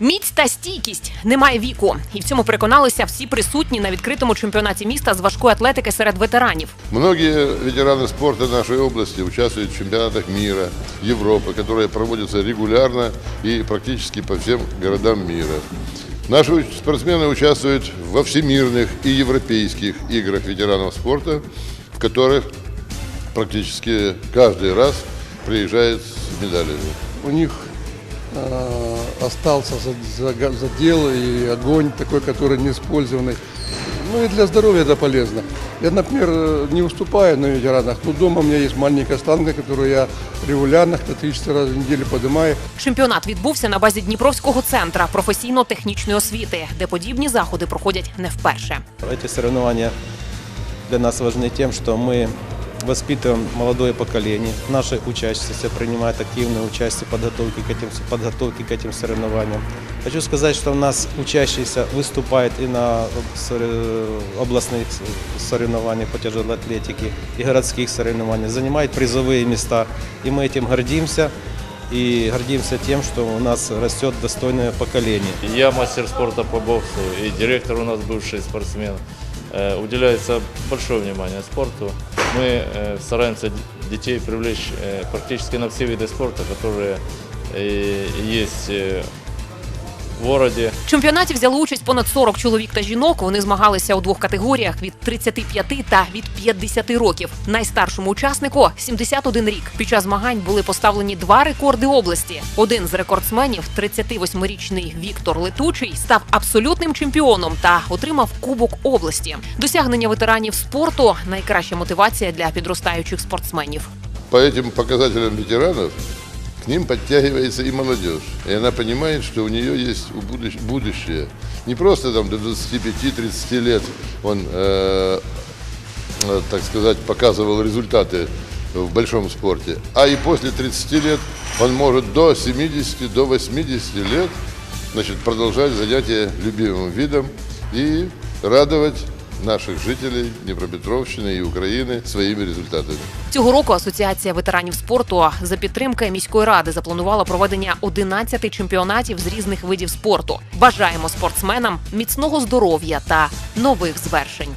Міць та стійкість немає віку, і в цьому переконалися всі присутні на відкритому чемпіонаті міста з важкої атлетики серед ветеранів. Многие ветераны спорта нашей области участвуют в чемпионатах мира, Европы, которые проводятся регулярно и практически по всем городам мира. Наши уч- спортсмены участвуют во всемирных и европейских играх ветеранов спорта, в которых практически каждый раз приезжает с медалями. у них э, остался за- за- задел и огонь такой, который не использованный. Ну и для здоровья это полезно. Я, например, э, не выступаю на ветеранах, но дома у меня есть маленькая штанга, которую я регулярно, где-то 3-4 раза в неделю поднимаю. Чемпіонат відбувся на базі Дніпровського центра професійно-технічної освіти, де подібні заходи проходять не вперше. Эти соревнования для нас важны тем, что мы воспитываем молодое поколение. Наши учащиеся принимают активное участие в подготовке к этим, подготовке к этим соревнованиям. Хочу сказать, что у нас учащиеся выступают и на областных соревнованиях по тяжелой атлетике, и городских соревнованиях, занимают призовые места. И мы этим гордимся. И гордимся тем, что у нас растет достойное поколение. Я мастер спорта по боксу и директор у нас бывший спортсмен. Э, Уделяется большое внимание спорту. Мы э, стараемся д- детей привлечь э, практически на все виды спорта, которые э, есть э, в городе. В чемпіонаті взяли участь понад 40 чоловік та жінок. Вони змагалися у двох категоріях від 35 та від 50 років. Найстаршому учаснику 71 рік. Під час змагань були поставлені два рекорди області. Один з рекордсменів, 38-річний Віктор Летучий, став абсолютним чемпіоном та отримав Кубок області. Досягнення ветеранів спорту найкраща мотивація для підростаючих спортсменів. По этим показателям ветеранов к ним подтягивается и молодежь. И она понимает, что у нее есть будущее. Не просто там до 25-30 лет он, э, э, так сказать, показывал результаты в большом спорте, а и после 30 лет он может до 70, до 80 лет значит, продолжать занятия любимым видом и радовать наших жителей Дніпропетровщини і України своїми результатами. Цього року Асоціація ветеранів спорту за підтримки міської ради запланувала проведення 11 чемпіонатів з різних видів спорту. Бажаємо спортсменам міцного здоров'я та нових звершень.